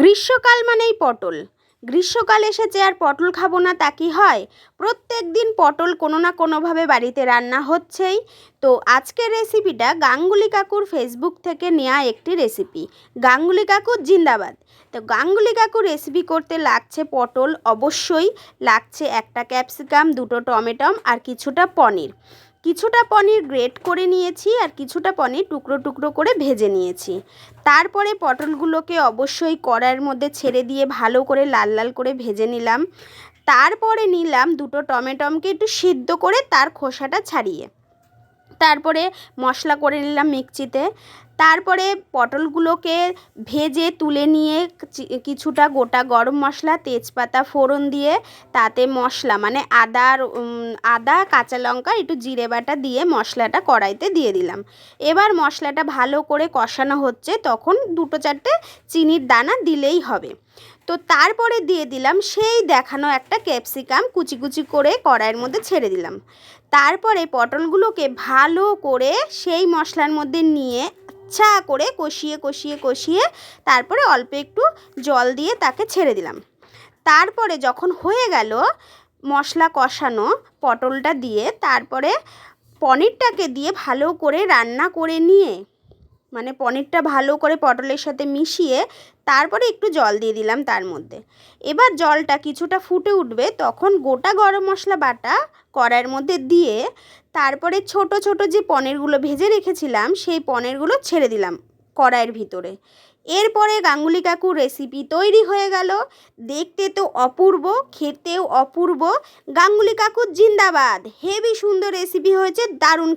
গ্রীষ্মকাল মানেই পটল। গ্রীষ্মকাল এসেছে আর পটল খাব না তা কি হয়? প্রত্যেক দিন পটল কোনো না কোনোভাবে বাড়িতে রান্না হচ্ছেই। তো আজকের রেসিপিটা গাঙ্গুলি কাকুর ফেসবুক থেকে নেওয়া একটি রেসিপি। গাঙ্গুলি কাকুর জিন্দাবাদ। তো গাঙ্গুলি কাকুর রেসিপি করতে লাগছে পটল অবশ্যই। লাগছে একটা ক্যাপসিকাম, দুটো টমেটম আর কিছুটা পনির। কিছুটা পনির গ্রেট করে নিয়েছি আর কিছুটা পনির টুকরো টুকরো করে ভেজে নিয়েছি। তারপরে পটলগুলোকে অবশ্যই কড়ার মধ্যে ছেড়ে দিয়ে ভালো করে লাল লাল করে ভেজে নিলাম। তারপরে নিলাম দুটো টমেটমকে একটু সিদ্ধ করে তার খোসাটা ছাড়িয়ে। তারপরে মশলা করে নিলাম মিক্সিতে। তারপরে পটলগুলোকে ভেজে তুলে নিয়ে কিছুটা গোটা গরম মশলা, তেজপাতা, ফোড়ন দিয়ে তাতে মশলা মানে আদার আদা, কাঁচা লঙ্কা, একটু জিরে বাটা দিয়ে মশলাটা কড়াইতে দিয়ে দিলাম। এবার মশলাটা ভালো করে কষানো হচ্ছে, তখন দুটো চারটে চিনির দানা দিলেই হবে। তো তারপরে দিয়ে দিলাম সেই দেখানো একটা ক্যাপসিকাম, কুচি কুচি করে কড়াইয়ের মধ্যে ছেড়ে দিলাম। তারপরে পটলগুলোকে ভালো করে সেই মশলার মধ্যে নিয়ে আচ্ছা করে কষিয়ে কষিয়ে কষিয়ে তারপরে অল্প একটু জল দিয়ে তাকে ছেড়ে দিলাম। তারপরে যখন হয়ে গেল মশলা কষানো পটলটা দিয়ে, তারপরে পনিরটাকে দিয়ে ভালো করে রান্না করে নিয়ে মানে পনিরটা ভালো করে পটলের সাথে মিশিয়ে তারপরে একটু জল দিয়ে দিলাম তার মধ্যে। এবার জলটা কিছুটা ফুটে উঠবে, তখন গোটা গরম মশলা বাটা কড়াইয়ের মধ্যে দিয়ে তারপরে ছোট ছোট যে পনিরগুলো ভেজে রেখেছিলাম, সেই পনিরগুলো ছেড়ে দিলাম কড়াইয়ের ভিতরে। এরপরে গাঙ্গুলি কাকুর রেসিপি তৈরি হয়ে গেল। দেখতে তো অপূর্ব, খেতেও অপূর্ব। গাঙ্গুলি কাকুর জিন্দাবাদ। হেভি সুন্দর রেসিপি হয়েছে, দারুণ।